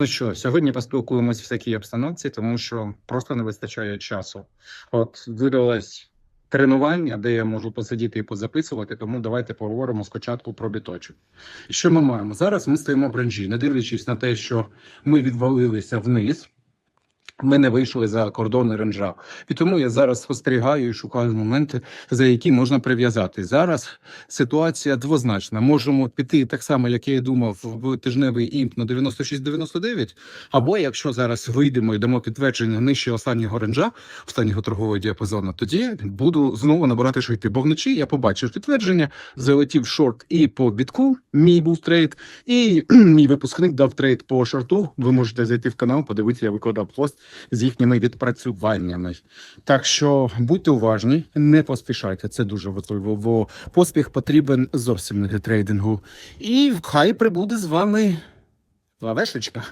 Ну що, сьогодні поспілкуємось в такій обстановці, тому що просто не вистачає часу. От видалось тренування, де я можу посидіти і позаписувати, тому давайте поговоримо спочатку про біточок. Що ми маємо? Зараз ми стоїмо в бранжі, не дивлячись на те, що ми відвалилися вниз. Ми не вийшли за кордони ренжа. І тому я зараз спостерігаю і шукаю моменти, за які можна прив'язати. Зараз ситуація двозначна. Можемо піти так само, як я і думав, в тижневий імп на 96-99, або якщо зараз вийдемо і дамо підтвердження нижче останнього ренжа, останнього торгового діапазону, тоді буду знову набирати швидкі. Бо вночі я побачив підтвердження, залетів шорт і по бітку. Мій був трейд, і мій випускник дав трейд по шорту. Ви можете зайти в канал, подивитися, я викладав пост з їхніми відпрацюваннями. Так що будьте уважні, не поспішайте. Це дуже важливо, бо поспіх потрібен зовсім не для трейдингу. І хай прибуде з вами лавешечка.